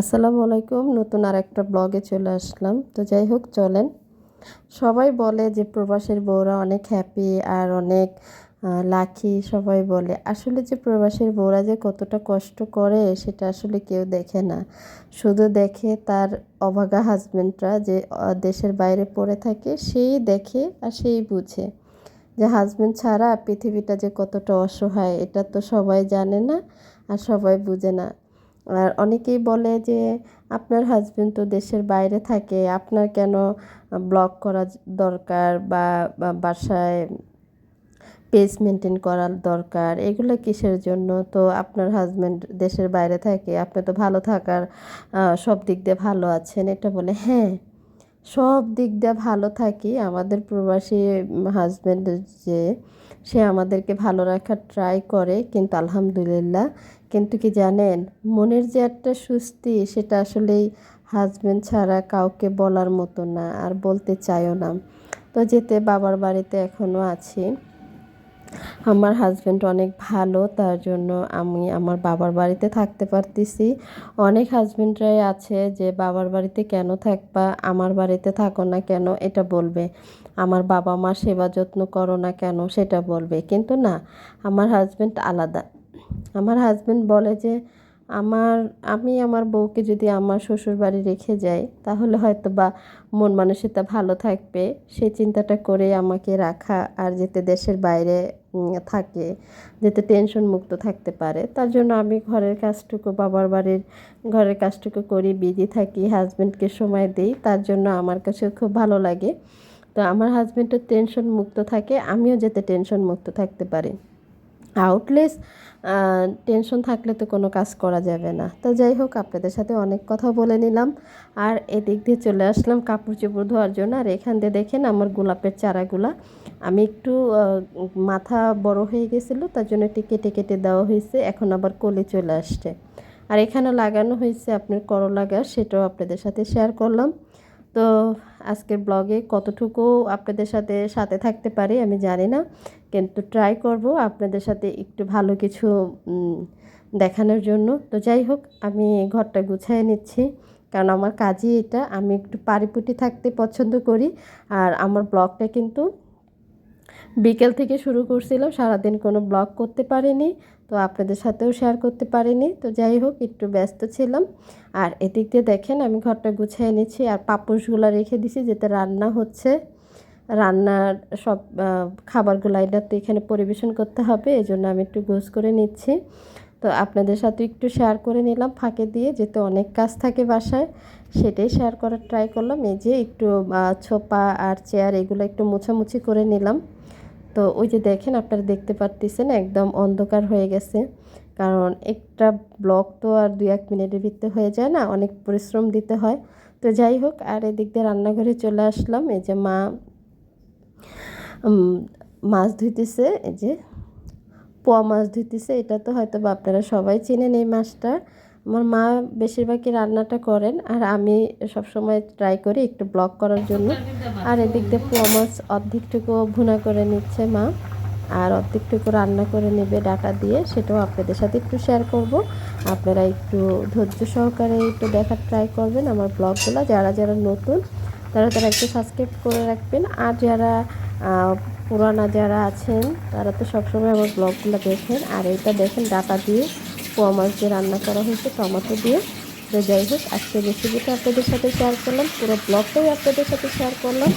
আসসালামু আলাইকুম। নতুন আর একটা ব্লগে চলে আসলাম। তো যাই হোক, চলেন। সবাই বলে যে প্রবাসের বউরা অনেক হ্যাপি আর অনেক লাখি সবাই বলে। আসলে যে প্রবাসের বউরা যে কতটা কষ্ট করে, সেটা আসলে কেউ দেখে না। শুধু দেখে তার অভাগা হাজব্যান্ডরা যে দেশের বাইরে পড়ে থাকে, সেই দেখে আর সেই বুঝে। যে হাজব্যান্ড ছাড়া পৃথিবীটা যে কতটা অসহায়, এটা তো সবাই জানে না আর সবাই বুঝে না। আর অনেকেই বলে যে, আপনার হাজবেন্ড তো দেশের বাইরে থাকে, আপনার কেন ব্লগ করা দরকার বা বাসায় পেজ মেনটেন করার দরকার? এগুলো কিসের জন্য? তো আপনার হাজব্যান্ড দেশের বাইরে থাকে, আপনি তো ভালো থাকার সব দিক দিয়ে ভালো আছেন। এটা বলে হ্যাঁ সব দিক দিয়ে ভালো থাকি। আমাদের প্রবাসী হাজব্যান্ড যে, সে আমাদেরকে ভালো রাখার ট্রাই করে কিন্তু আলহামদুলিল্লাহ। কিন্তু কি জানেন, মনের যে একটা সুস্থি, সেটা আসলেই হাজব্যান্ড ছাড়া কাউকে বলার মতো না, আর বলতে চাইও না। তো যেতে বাবার বাড়িতে এখনও আছি। আমার হাজব্যান্ড অনেক ভালো, তার জন্য আমি আমার বাবার বাড়িতে থাকতে পারতেছি। অনেক হাজব্যান্ডরাই আছে যে, বাবার বাড়িতে কেন থাকবা? আমার বাড়িতে থাকো না কেন? এটা বলবে। আমার বাবা মা সেবা যত্ন করো না কেন? সেটা বলবে। কিন্তু না, আমার হাজব্যান্ড আলাদা। আমার হাজব্যান্ড বলে যে, আমার, আমি আমার বউকে যদি আমার শ্বশুর বাড়ি রেখে যাই, তাহলে হয়তো বা মন মানসিকতা ভালো থাকবে। সেই চিন্তাটা করে আমাকে রাখা আর যেতে দেশের বাইরে থাকে, যাতে টেনশন মুক্ত থাকতে পারে। তার জন্য আমি ঘরের কাজটুকু, বাবার বাড়ির ঘরের কাজটুকু করি বিজি থাকি হাজব্যান্ডকে সময় দিই। তার জন্য আমার কাছে খুব ভালো লাগে। তো আমার হাজব্যান্ডের টেনশন মুক্ত থাকে, আমিও যাতে টেনশন মুক্ত থাকতে পারি। আউটলেস টেনশন থাকলে তো কোনো কাজ করা যাবে না। তো যাই হোক, আপনাদের সাথে অনেক কথা বলে নিলাম। আর এদিক দিয়ে চলে আসলাম কাপড় চোপড় ধোয়ার জন্য। আর এখান দিয়ে দেখেন আমার গোলাপের চারাগুলা। আমি একটু মাথা বড় হয়ে গেছিল, তার জন্য একটু কেটে কেটে দেওয়া হয়েছে। এখন আবার কলে চলে আসছে। আর এখানে লাগানো হয়েছে আপনার করলা গাছ, সেটাও আপনাদের সাথে শেয়ার করলাম। তো আজকের ব্লগে কতটুকু আপনাদের সাথে সাথে থাকতে পারি আমি জানি না। কিন্তু ট্রাই করব আপনাদের সাথে একটু ভালো কিছু দেখানোর জন্য। তো যাই হোক, আমি ঘরটা গুছিয়ে নিচ্ছি। কারণ আমার কাজই এটা, আমি একটু পারিপুটি থাকতে পছন্দ করি। আর আমার ব্লগটা কিন্তু বিকেল থেকে শুরু করছিলাম সারাদিন কোনো ব্লগ করতে পারিনি, তো আপনাদের সাথেও শেয়ার করতে পারিনি। তো যাই হোক, একটু ব্যস্ত ছিলাম। আর এদিক দিয়ে দেখেন, আমি ঘরটা গুছিয়ে নিচ্ছি। আর পাপোশগুলো রেখে দিছি, যেতে রান্না হচ্ছে। রান্নার সব খাবারগুলো এটা তো এখানে পরিবেশন করতে হবে এই জন্য আমি একটু গোস করে নিচ্ছি। তো আপনাদের সাথে একটু শেয়ার করে নিলাম ফাঁকে দিয়ে, যেহেতু অনেক কাজ থাকে বাসায়, সেটাই শেয়ার করার ট্রাই করলাম। এই যে একটু ছোপা আর চেয়ার এগুলো একটু মুছামুছি করে নিলাম। তো ওই যে দেখেন আপনারা দেখতে পারতেছেন একদম অন্ধকার হয়ে গেছে। কারণ একটা ব্লক তো আর দুই এক মিনিটের ভিতরে হয়ে যায় না, অনেক পরিশ্রম দিতে হয়। তো যাই হোক, আর এদিক দিয়ে রান্নাঘরে চলে আসলাম। এই যে মা মাছ ধুইতেছে, এই যে পোয়া মাছ ধুইতেছে, এটা তো হয়তো বা আপনারা সবাই চেনেন এই মাছটা। আমার মা বেশিরভাগই রান্নাটা করেন, আর আমি সবসময় ট্রাই করি একটু ব্লক করার জন্য। আর এদিক দিয়ে পোয়া মাছ অর্ধেকটুকু ভুনা করে নিচ্ছে মা, আর অর্ধেকটুকু রান্না করে নেবে ডাটা দিয়ে। সেটাও আপনাদের সাথে একটু শেয়ার করব। আপনারা একটু ধৈর্য সহকারে একটু দেখার ট্রাই করবেন আমার ব্লগগুলো যারা যারা নতুন তারা তারা একটু সাবস্ক্রাইব করে রাখবেন। আর যারা পুরানা যারা আছেন, তারা তো সবসময় আমার ব্লগগুলো দেখেন। আর এটা দেখেন, ডাটা দিয়ে পোয়া মাছ দিয়ে রান্না করা হয়েছে, টমাটো দিয়ে। তো যাই হোক আজকে রেসিপিটা আপনাদের সাথে শেয়ার করলাম, পুরো ব্লগটাই আপনাদের সাথে শেয়ার করলাম।